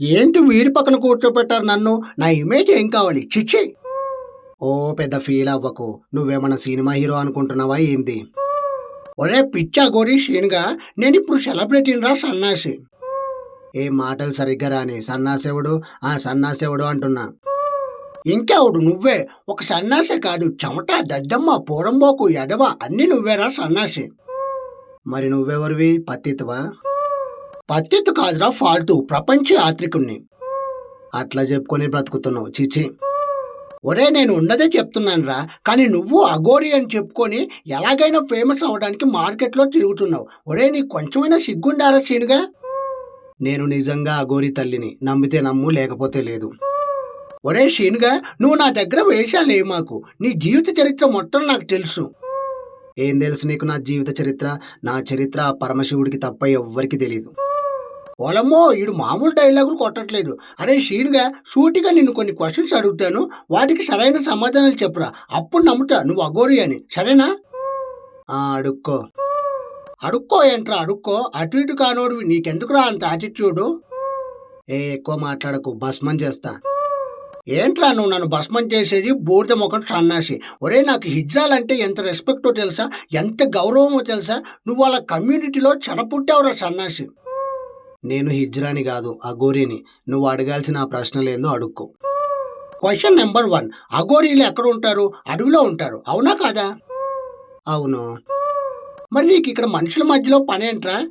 ఏంటి వీడి పక్కన కూర్చోపెట్టారు నన్ను? నా ఇమేజ్ ఏం కావాలి? చిచ్చి! ఓ పెద్ద ఫీల్ అవ్వకు. నువ్వేమన్నా సినిమా హీరో అనుకుంటున్నావా ఏంది? ఒరే పిచ్చా గోరి షీన్గా నేను ఇప్పుడు సెలబ్రిటీని రా సన్నాసి. ఏ మాటలు సరిగ్గా రాని సన్నాసేవుడు ఆ సన్నాసేవుడు అంటున్నా. ఇంకెవడు? నువ్వే. ఒక సన్నాసే కాదు చెమట దద్దమ్మ పూరంబోకు ఎడవ అన్ని నువ్వేరా సన్నాసి. మరి నువ్వెవరివి? పత్తిత్వా? పత్తిత్తు కాదురా ఫాల్తూ. ప్రపంచ యాత్రికుణ్ణి. అట్లా చెప్పుకొని బ్రతుకుతున్నావు చీచి. ఒరే నేను ఉన్నదే చెప్తున్నాను రా కానీ నువ్వు అగోరి అని చెప్పుకొని ఎలాగైనా ఫేమస్ అవ్వడానికి మార్కెట్లో తిరుగుతున్నావు. ఒరే నీకు కొంచెమైనా సిగ్గుండారా సీనుగా నేను నిజంగా అగోరి తల్లిని నమ్మితే నమ్ము లేకపోతే లేదు. ఒరే షీనుగా నువ్వు నా దగ్గర వేషాలే మాకు. నీ జీవిత చరిత్ర మొత్తం నాకు తెలుసు. ఏం తెలుసు నీకు నా జీవిత చరిత్ర? నా చరిత్ర ఆ పరమశివుడికి తప్ప ఎవ్వరికి తెలియదు ఓలమ్మో ఈడు మామూలు డైలాగులు కొట్టట్లేదు. అరే షీన్గా సూటిగా నిన్ను కొన్ని క్వశ్చన్స్ అడుగుతాను. వాటికి సరైన సమాధానాలు చెప్పురా. అప్పుడు నమ్ముతా నువ్వు అగోరి అని. సరేనా? అడుక్కో. అడుక్కో ఏంట్రా అడుక్కో. అటు ఇటు కానోడు నీకెందుకురా అంత యాటిట్యూడు ఏ ఎక్కువ మాట్లాడకు. భస్మం చేస్తా. ఏంట్రా నువ్వు నన్ను భస్మం చేసేది? బూడిద ముఖం సన్నాసి. ఒరే నాకు హిజ్రాలంటే ఎంత రెస్పెక్టో తెలుసా? ఎంత గౌరవమో తెలుసా? నువ్వు వాళ్ళ కమ్యూనిటీలో చెడపుట్టావురా సన్నాసి. నేను హిజ్రాని కాదు అఘోరిని. నువ్వు అడగాల్సిన ఆ ప్రశ్నలేందో అడుక్కో. క్వశ్చన్ నెంబర్ వన్ అఘోరీలు ఎక్కడ ఉంటారు? అడవిలో ఉంటారు. అవునా కాదా? అవును. మరి నీకు ఇక్కడ మనుషుల మధ్యలో పనేంట్రా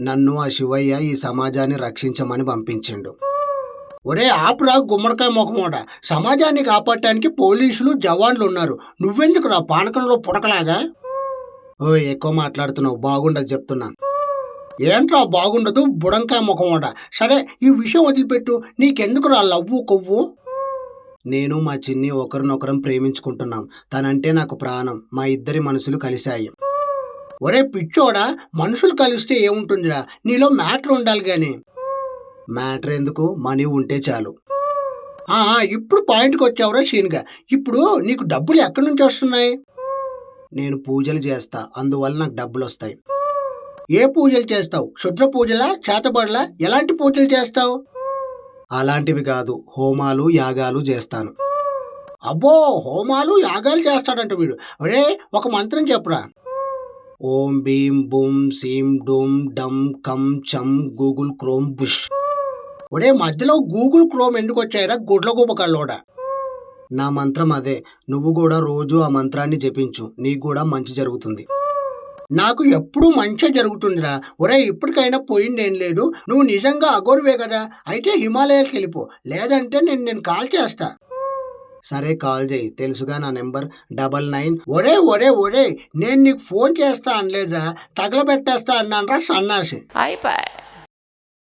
నన్ను ఆ శివయ్య ఈ సమాజాన్ని రక్షించమని పంపించిండు. ఒరే ఆపురా గుమ్మడికాయ మొఖమోడ సమాజాన్ని కాపాడటానికి పోలీసులు జవాన్లు ఉన్నారు. నువ్వెందుకు రా పానకంలో పుడకలాగా? ఓ ఎక్కువ మాట్లాడుతున్నావు. బాగుండదు చెప్తున్నా. ఏంట్రా బాగుండదు? బుడంకాయ ముఖమోడ. సరే ఈ విషయం వదిలిపెట్టు. నీకెందుకు రా లవ్వు కొవ్వు? నేను మా చిన్ని ఒకరినొకరం ప్రేమించుకుంటున్నాం. తనంటే నాకు ప్రాణం. మా ఇద్దరి మనసులు కలిశాయి. ఒరే పిచ్చోడా మనుషులు కలిస్తే ఏముంటుందిరా? నీలో మ్యాటర్ ఉండాలి కానీ మ్యాటర్ ఎందుకు? మనీ ఉంటే చాలు. ఆ, ఇప్పుడు పాయింట్కి వచ్చావురా షీన్గా ఇప్పుడు నీకు డబ్బులు ఎక్కడి నుంచి వస్తున్నాయి? నేను పూజలు చేస్తా. అందువల్ల నాకు డబ్బులు వస్తాయి ఏ పూజలు చేస్తావు? క్షుద్ర పూజలా? చేతబడలా ఎలాంటి పూజలు చేస్తావు? అలాంటివి కాదు. హోమాలు యాగాలు చేస్తాను. అబ్బో! హోమాలు యాగాలు చేస్తాడంట వీడు. అరే ఒక మంత్రం చెప్పురా. ఓం భీం బూమ్ సీం డూమ్ డమ్ కమ్ చమ్ గూగుల్ క్రోమ్ బుష్. ఒరే మధ్యలో గూగుల్ క్రోమ్ ఎందుకు వచ్చాయరా గుడ్ల గూపకల్లోడ నా మంత్రం అదే. నువ్వు కూడా రోజు ఆ మంత్రాన్ని జపించు. నీకు కూడా మంచి జరుగుతుంది. నాకు ఎప్పుడూ మంచిగా జరుగుతుందిరా. ఒరే ఇప్పటికైనా పోయిందేం లేదు. నువ్వు నిజంగా అగోరువే కదా. అయితే హిమాలయాలకు వెళ్ళిపో. లేదంటే నేను నేను కాల్ చేస్తా. సరే కాల్ చేయి. తెలుసుగా నా నెంబర్. Double nine. ఒరే ఒరే ఒరే నేను నీకు ఫోన్ చేస్తా అనలేదురా. తగలబెట్టేస్తా అన్నానరా సన్నాసి. అయిపోయి.